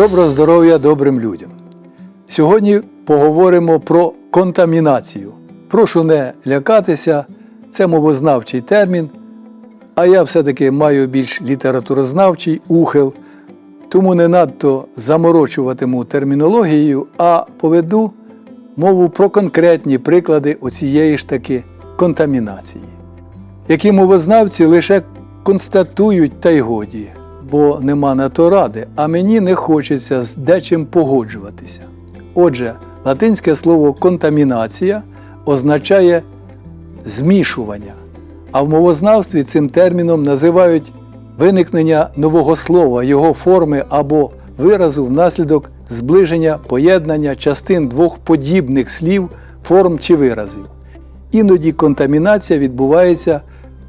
Доброго здоров'я добрим людям. Сьогодні поговоримо про контамінацію. Прошу не лякатися, це мовознавчий термін, а я все-таки маю більш літературознавчий ухил, тому не надто заморочуватиму термінологією, а поведу мову про конкретні приклади оцієї ж таки контамінації, які мовознавці лише констатують та й годі, бо нема на то ради, а мені не хочеться з дечим погоджуватися. Отже, латинське слово контамінація означає змішування, а в мовознавстві цим терміном називають виникнення нового слова, його форми або виразу внаслідок зближення поєднання частин двох подібних слів, форм чи виразів. Іноді контамінація відбувається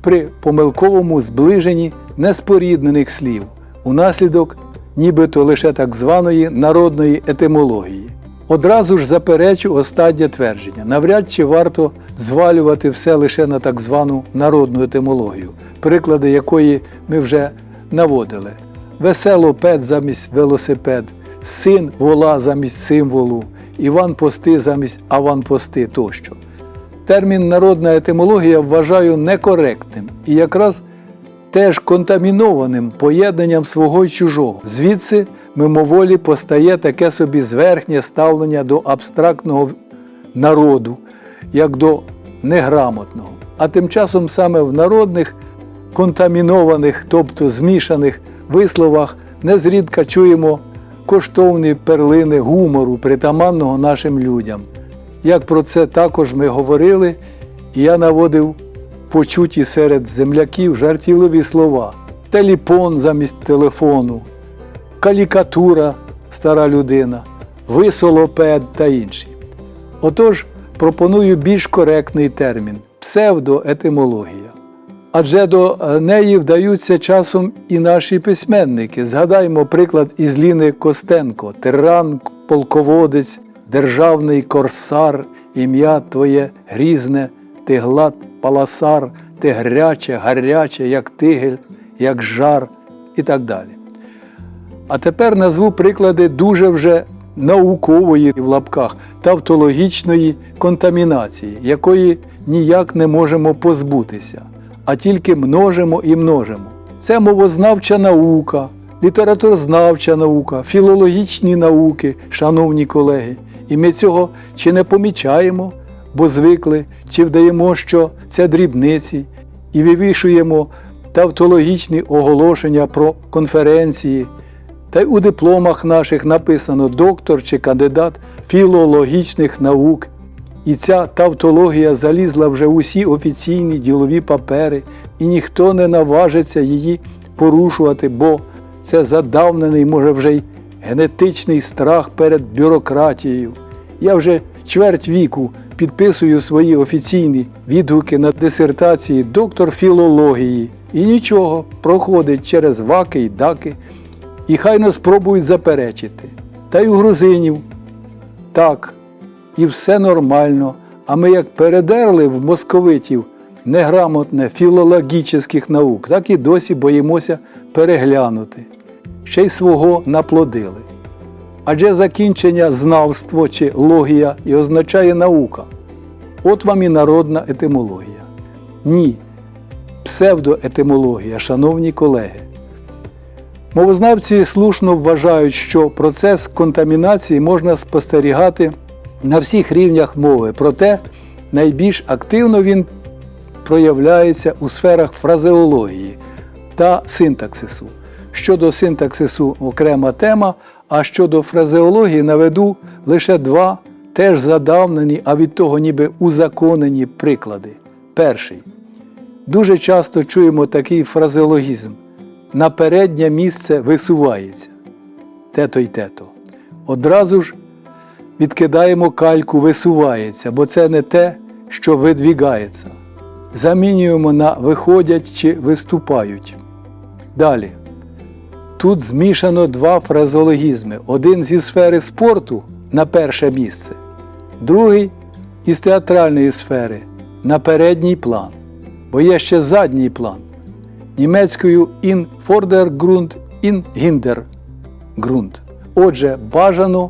при помилковому зближенні неспоріднених слів унаслідок нібито лише так званої народної етимології. Одразу ж заперечу останнє твердження. Навряд чи варто звалювати все лише на так звану народну етимологію, приклади якої ми вже наводили. Веселопед замість велосипед, син вола замість символу, Іван пости замість аванпости тощо. Термін народна етимологія вважаю некоректним і якраз теж контамінованим поєднанням свого й чужого. Звідси мимоволі постає таке собі зверхнє ставлення до абстрактного народу, як до неграмотного. А тим часом саме в народних контамінованих, тобто змішаних висловах, незрідка чуємо коштовні перлини гумору, притаманного нашим людям. Як про це також ми говорили, і я наводив почуті серед земляків жартівливі слова: телефон замість телефону, калікатура стара людина, висолопед та інші. Отож, пропоную більш коректний термін псевдоетимологія. Адже до неї вдаються часом і наші письменники. Згадаймо приклад із Ліни Костенко, тиран, полководець, державний корсар, ім'я твоє грізне, ти глад паласар, ти гаряче, гаряче, як тигель, як жар і так далі. А тепер назву приклади дуже вже наукової в лапках тавтологічної контамінації, якої ніяк не можемо позбутися, а тільки множимо і множимо. Це мовознавча наука, літературознавча наука, філологічні науки, шановні колеги. І ми цього чи не помічаємо, бо звикли, чи вдаємо, що це дрібниці, і вивішуємо тавтологічні оголошення про конференції. Та й у дипломах наших написано доктор чи кандидат філологічних наук. І ця тавтологія залізла вже в усі офіційні ділові папери, і ніхто не наважиться її порушувати, бо це задавнений, може, вже й генетичний страх перед бюрократією. Я вже чверть віку підписую свої офіційні відгуки на дисертації доктор філології. І нічого, проходить через ваки й даки, і хай не спробують заперечити. Та й у грузинів так, і все нормально. А ми як передерли в московитів неграмотне філологічних наук, так і досі боїмося переглянути. Ще й свого наплодили. Адже закінчення знавство чи логія і означає наука. От вам і народна етимологія. Ні, псевдоетимологія, шановні колеги. Мовознавці слушно вважають, що процес контамінації можна спостерігати на всіх рівнях мови, проте найбільш активно він проявляється у сферах фразеології та синтаксису. Щодо синтаксису окрема тема, а щодо фразеології наведу лише два теж задавнені, а від того ніби узаконені приклади. Перший. Дуже часто чуємо такий фразеологізм. На переднє місце висувається. Тето й тето. Одразу ж відкидаємо кальку висувається, бо це не те, що видвігається. Замінюємо на виходять чи виступають. Далі. Тут змішано два фразеологізми. Один зі сфери спорту на перше місце, другий із театральної сфери на передній план. Бо є ще задній план. Німецькою in Vordergrund, in Hintergrund. Отже, бажано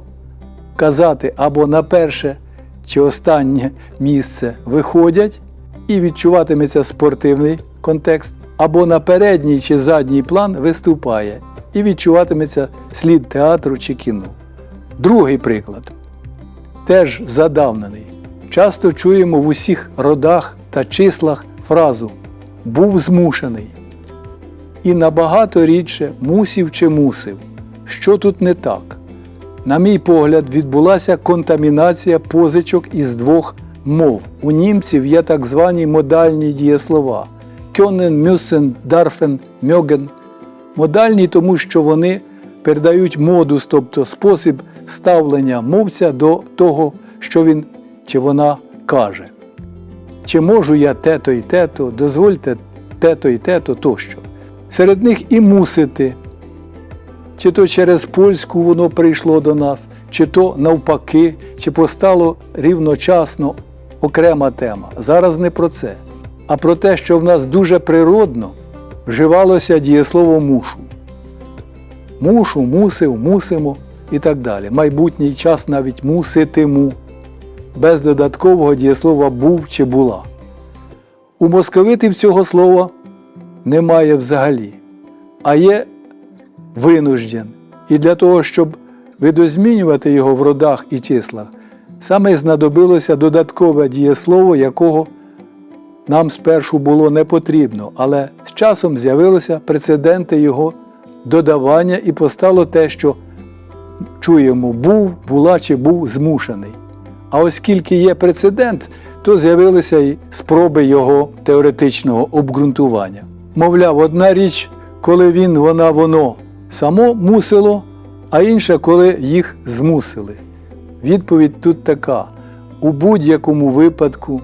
казати або на перше чи останнє місце виходять і відчуватиметься спортивний контекст, або на передній чи задній план виступає і відчуватиметься слід театру чи кіно. Другий приклад теж задавнений. Часто чуємо в усіх родах та числах фразу був змушений. І набагато рідше мусів чи мусив. Що тут не так? На мій погляд, відбулася контамінація позичок із двох мов. У німців є так звані модальні дієслова кьонен, мюсен, дарфен, мьоген. Модальні, тому що вони передають модус, тобто спосіб ставлення мовця до того, що він чи вона каже. Чи можу я те-то і те-то, дозвольте те-то і те-то тощо. Серед них і мусити, чи то через польську воно прийшло до нас, чи то навпаки, чи постало рівночасно окрема тема. Зараз не про це, а про те, що в нас дуже природно вживалося дієслово мушу. Мушу, мусив, мусимо і так далі. Майбутній час навіть муситиму, без додаткового дієслова був чи була. У московитів цього слова немає взагалі, а є винужден. І для того, щоб видозмінювати його в родах і числах, саме знадобилося додаткове дієслово, якого нам спершу було не потрібно, але з часом з'явилися прецеденти його додавання і постало те, що чуємо, був, була чи був змушений. А оскільки є прецедент, то з'явилися і спроби його теоретичного обґрунтування. Мовляв, одна річ, коли він, вона, воно само мусило, а інша, коли їх змусили. Відповідь тут така: у будь-якому випадку,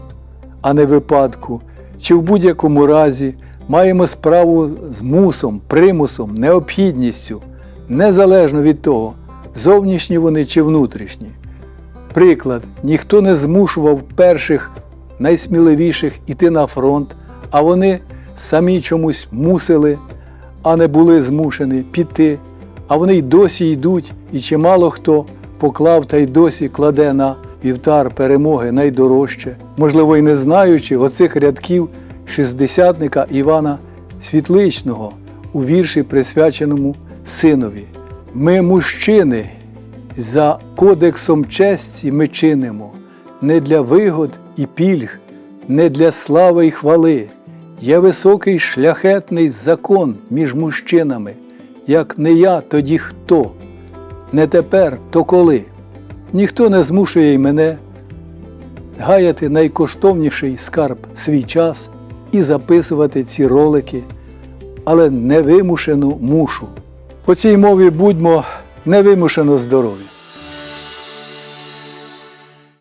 а не випадку, чи в будь-якому разі маємо справу з мусом, примусом, необхідністю, незалежно від того, зовнішні вони чи внутрішні. Приклад, ніхто не змушував перших найсміливіших іти на фронт, а вони самі чомусь мусили, а не були змушені піти, а вони й досі йдуть, і чимало хто поклав та й досі кладе на вівтар перемоги найдорожче, можливо, й не знаючи оцих рядків шістдесятника Івана Світличного у вірші, присвяченому синові. Ми, мужчини, за кодексом честі ми чинимо не для вигод і пільг, не для слави й хвали. Є високий шляхетний закон між мужчинами, як не я, тоді хто, не тепер, то коли. Ніхто не змушує й мене гаяти найкоштовніший скарб свій час і записувати ці ролики, але невимушено мушу. По цій мові будьмо невимушено здорові.